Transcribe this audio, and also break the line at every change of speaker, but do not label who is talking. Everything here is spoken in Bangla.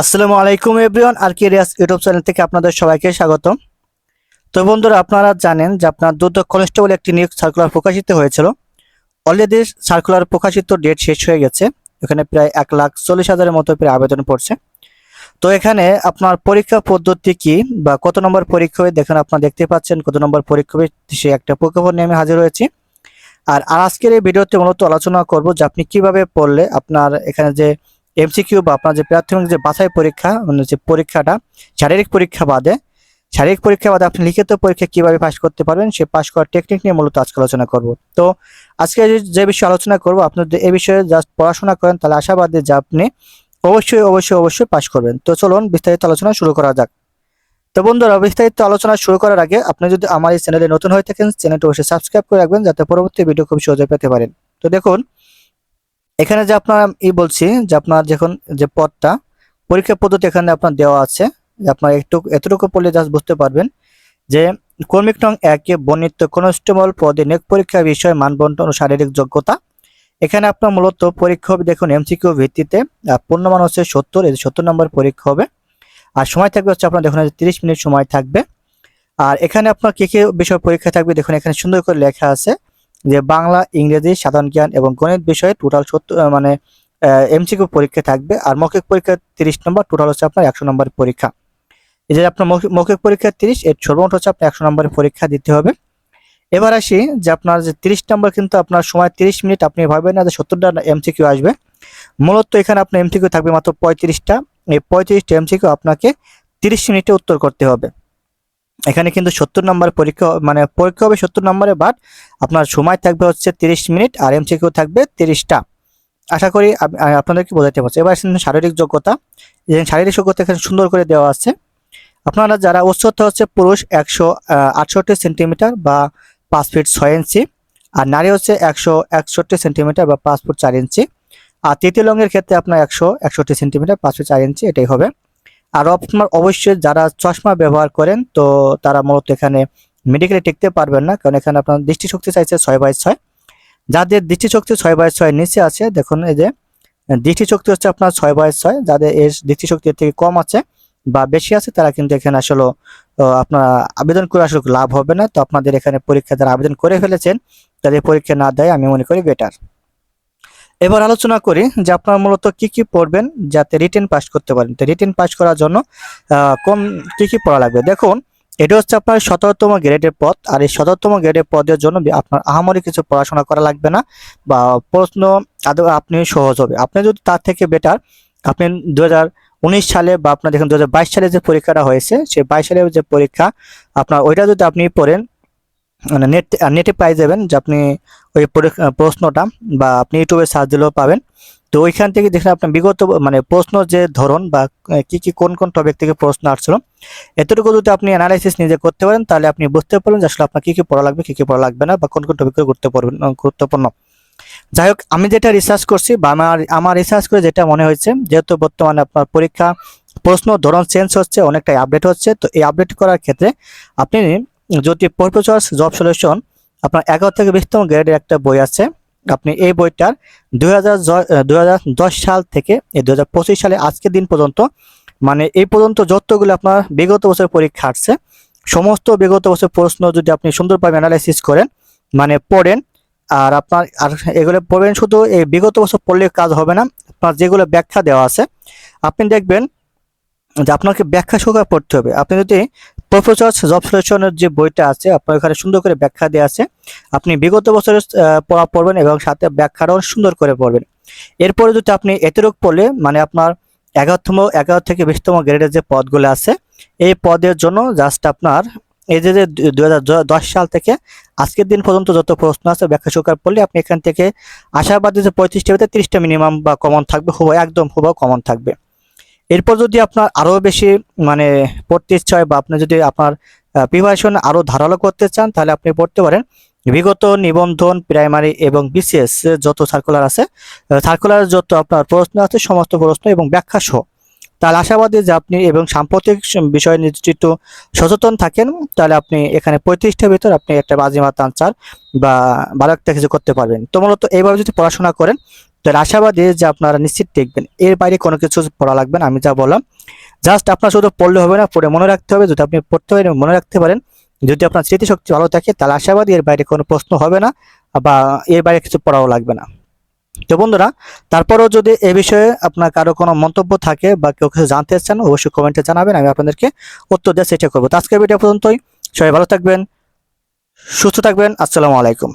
আসসালামু আলাইকুম এভরিওয়ান, আর কেরিয়াস ইউটিউব চ্যানেল থেকে আপনাদের সবাইকে স্বাগত তো বন্ধুরা, আপনারা জানেন যে আপনার দ্রুত কনস্টেবল একটি নিয়োগ সার্কুলার প্রকাশিত হয়েছিল। অলরেডি সার্কুলার প্রকাশিত ডেট শেষ হয়ে গেছে। এখানে প্রায় এক লাখ চল্লিশ হাজারের মতো প্রায় আবেদন পড়ছে। তো এখানে আপনার পরীক্ষা পদ্ধতি কি বা কত নম্বর পরীক্ষা হবে দেখেন, আপনারা দেখতে পাচ্ছেন কত নম্বর পরীক্ষা সে একটা প্রজ্ঞাপন নিয়ে আমি হাজির হয়েছি। আর আজকের এই ভিডিওতে মূলত আলোচনা করব যে আপনি কীভাবে পড়লে আপনার এখানে যে এমসিকিউ বা আপনার যে প্রাথমিক যে বাছাই পরীক্ষা মানে যে পরীক্ষাটা, শারীরিক পরীক্ষা বাদে, শারীরিক পরীক্ষা বাদে আপনি লিখিত পরীক্ষা কীভাবে পাশ করতে পারবেন, সে পাশ করার টেকনিক নিয়ে মূলত আজকে আলোচনা করব। তো আজকে যে- বিষয়ে আলোচনা করব আপনি যদি এই বিষয়ে জাস্ট পড়াশোনা করেন, তাহলে আশাবাদী যে আপনি অবশ্যই অবশ্যই অবশ্যই পাশ করবেন। তো চলুন বিস্তারিত আলোচনা শুরু করা যাক। তো বন্ধুরা, বিস্তারিত আলোচনা শুরু করার আগে আপনি যদি আমার এই চ্যানেলে নতুন হয়ে থাকেন চ্যানেলটি অবশ্যই সাবস্ক্রাইব করে রাখবেন, যাতে পরবর্তী ভিডিও খুব সহজে পেতে পারেন। তো দেখুন এখানে যে আপনার ই বলছি, যে আপনার যখন যে পদটা পরীক্ষা পদ্ধতি এখানে আপনার দেওয়া আছে। আপনার একটু, এতটুকু পড়লে জাস্ট বুঝতে পারবেন যে কর্মিক নং একে বর্ণিত কনস্টেবল পদে নেক পরীক্ষা বিষয় মানবন্টন ও শারীরিক যোগ্যতা। এখানে আপনার মূলত পরীক্ষা হবে, দেখুন এমসিকিউ ভিত্তিতে পূর্ণমান হচ্ছে সত্তর, এই সত্তর নম্বর পরীক্ষা হবে। আর সময় থাকবে হচ্ছে আপনার, দেখুন তিরিশ মিনিট সময় থাকবে। আর এখানে আপনার কি কি বিষয় পরীক্ষা থাকবে, দেখুন, এখানে সুন্দর করে লেখা আছে। যে বাংলা, ইংরেজি, সাধারণ জ্ঞান এবং গণিত বিষয়ে টোটাল সত্তর মানে এমসিকিউ পরীক্ষা থাকবে। আর মৌখিক পরীক্ষা তিরিশ নম্বর টোটাল হচ্ছে আপনার একশো নম্বর পরীক্ষা। এই যে আপনার মৌখিক- মৌখিক পরীক্ষা তিরিশ, এর সর্বমোট হচ্ছে আপনার একশো নম্বরের পরীক্ষা দিতে হবে। এবার আসি যে আপনার যে তিরিশ নম্বর কিন্তু আপনার সময় তিরিশ মিনিট, আপনি ভাববেন না যে সত্তরটা এমসিকিউ আসবে। মূলত এখানে আপনার এমসিকিউ থাকবে মাত্র পঁয়ত্রিশটা। এই পঁয়ত্রিশটা এমসিকিউ আপনাকে তিরিশ মিনিটে উত্তর করতে হবে। এখানে কিন্তু সত্তর নম্বর পরীক্ষা মানে পরীক্ষা হবে সত্তর নম্বরে বাট আপনার সময় থাকবে হচ্ছে তিরিশ মিনিট আর এমসিকিউ থাকবে তিরিশটা। আশা করি আপনাদেরকে বোঝাতে পারছি। এবার শারীরিক যোগ্যতা। যে শারীরিক যোগ্যতা এখানে সুন্দর করে দেওয়া আছে। আপনারা যারা উচ্চতা হচ্ছে পুরুষ একশো আটষট্টি সেন্টিমিটার বা পাঁচ ফিট ছয় ইঞ্চি, আর নারী হচ্ছে একশো একষট্টি সেন্টিমিটার বা পাঁচ ফুট চার ইঞ্চি, আর তৃতীয় লঙ্গের ক্ষেত্রে আপনার একশো একষট্টি সেন্টিমিটার, পাঁচ ফুট চার ইঞ্চি, এটাই হবে। আর আপনার অবশ্যই যারা চশমা ব্যবহার করেন, তো তারা মূলত এখানে মেডিকেলে টিকতে পারবেন না, কারণ এখানে আপনার দৃষ্টিশক্তি চাইছে ছয় বাই ছয়। যাদের দৃষ্টিশক্তি ছয় বাই ছয় নিচে আছে, দেখুন এই যে, দৃষ্টিশক্তি হচ্ছে আপনার ছয় বাই ছয়, যাদের এর দৃষ্টিশক্তি এর থেকে কম আছে বা বেশি আছে, তারা কিন্তু এখানে আসলে আপনার আবেদন করে আসলে লাভ হবে না। তো আপনাদের এখানে পরীক্ষা যারা আবেদন করে ফেলেছেন, তাদের পরীক্ষা না দেয়, আমি মনে করি বেটার এবার আলোচনা করি যে আপনারা মূলত কি কি পড়বেন যাতে রিটেন পাস করতে পারেন। তো রিটেন পাস করার জন্য কম কি কি পড়া লাগবে? দেখুন, এটা হচ্ছে আপনার সতেরোতম গ্রেডের পদ, আর এই সতেরোতম গ্রেডের পদের জন্য আপনার আহামরি কিছু পড়াশোনা করা লাগবে না বা প্রশ্ন আদৌ আপনি সহজ হবে। আপনি যদি তার থেকে বেটার আপনি দু উনিশ সালে বা আপনার দেখুন দুহাজার বাইশ সালে যে পরীক্ষাটা হয়েছে, সেই বাইশ সালের যে পরীক্ষা, আপনার ওইটা যদি আপনি পড়েন মানে নেট নেটে পাই যাবেন যে আপনি ওই প্রশ্নটা বা আপনি ইউটিউবে সার্চ দিলেও পাবেন। তো ওইখান থেকে দেখেন আপনার বিগত মানে প্রশ্ন যে ধরন বা কি কি, কোন কোন টপিক থেকে প্রশ্ন আসছিল, এতটুকু যদি আপনি অ্যানালাইসিস নিজে করতে পারেন, তাহলে আপনি বুঝতে পারবেন যে আসলে আপনার কী কী পড়া লাগবে, কী কী পড়া লাগবে না বা কোন কোন টপিক গুরুত্বপূর্ণ গুরুত্বপূর্ণ। যাই হোক, আমি যেটা রিসার্চ করছি বা আমার আমার রিসার্চ করে যেটা মনে হয়েছে, যেহেতু বর্তমানে আপনার পরীক্ষা, প্রশ্ন ধরন চেঞ্জ হচ্ছে, অনেকটাই আপডেট হচ্ছে, তো এই আপডেট করার ক্ষেত্রে আপনি যদি প্রফেসর্স জব সলিউশন আপনার এগারো থেকে বিশতম গ্রেডের একটা বই আছে, আপনি এই বইটার দুই সাল থেকে পঁচিশ সালে আজকের দিন পর্যন্ত মানে এই পর্যন্ত যতগুলো আপনার বিগত বছর পরীক্ষা আসছে, সমস্ত বিগত বছর প্রশ্ন যদি আপনি সুন্দরভাবে অ্যানালাইসিস করেন মানে পড়েন, আর আপনার, আর এগুলো পড়বেন শুধু এই বিগত বছর পড়লে কাজ হবে না, আপনার যেগুলো ব্যাখ্যা দেওয়া আছে, আপনি দেখবেন যে আপনাকে ব্যাখ্যা সহকারে পড়তে হবে। আপনি যদি প্রফেসর জব সলিউশনের যে বইটা আছে, আপনার এখানে সুন্দর করে ব্যাখ্যা দেওয়া আছে। আপনি বিগত বছরের পড়া পড়বেন এবং সাথে ব্যাখ্যাটাও সুন্দর করে পড়বেন। এরপরে যদি আপনি এতটুক পড়লে মানে আপনার এগারোতম এগারো থেকে বিশতম গ্রেডের যে পদগুলো আছে, এই পদের জন্য জাস্ট আপনার এই যে দুই দশ সাল থেকে আজকের দিন পর্যন্ত যত প্রশ্ন আছে, ব্যাখ্যা সহকারে পড়লে আপনি এখান থেকে আশাবাদী যে পঁয়ত্রিশটা ভিতরে তিরিশটা মিনিমাম বা কমন থাকবে হুব একদম হুব কমন থাকবে। এরপর যদি আপনার আরও বেশি মানে পড়তে ইচ্ছা হয় বা আপনি যদি আপনার প্রিপারেশন আরও ধারালো করতে চান, তাহলে আপনি পড়তে পারেন। বিগত নিবন্ধন প্রাইমারি এবং বিসিএস যত সার্কুলার আছে সার্কুলার যত আপনার প্রশ্ন আছে, সমস্ত প্রশ্ন এবং ব্যাখ্যা সহ। তাহলে আশাবাদী যে আপনি এবং সাম্প্রতিক বিষয়ে যদি সচেতন থাকেন, তাহলে আপনি এখানে পঁয়ত্রিশটার ভিতর আপনি একটা বাজিমাত আনসার বা ভালো একটা কিছু করতে পারবেন। তো মূলত এইভাবে যদি পড়াশোনা করেন, তাহলে আশাবাদী যে আপনারা নিশ্চিত দেখবেন। এর বাইরে কোনো কিছু পড়া লাগবে না, আমি যা বললাম। জাস্ট আপনার শুধু পড়লে হবে না, পড়ে মনে রাখতে হবে। যদি আপনি পড়তে পারেন, মনে রাখতে পারেন, যদি আপনার স্মৃতিশক্তি ভালো থাকে, তাহলে আশাবাদী এর বাইরে কোনো প্রশ্ন হবে না, বা এর বাইরে কিছু পড়াও লাগবে না। তো বন্ধুরা, তারপরেও যদি এ বিষয়ে আপনার কারও কোনো মন্তব্য থাকে বা কেউ কিছু জানতে চান অবশ্যই কমেন্টে জানাবেন, আমি আপনাদেরকে উত্তর দেওয়ার চেষ্টা করব। তো আজকের ভিডিও পর্যন্তই। সবাই ভালো থাকবেন, সুস্থ থাকবেন, আসসালামু আলাইকুম।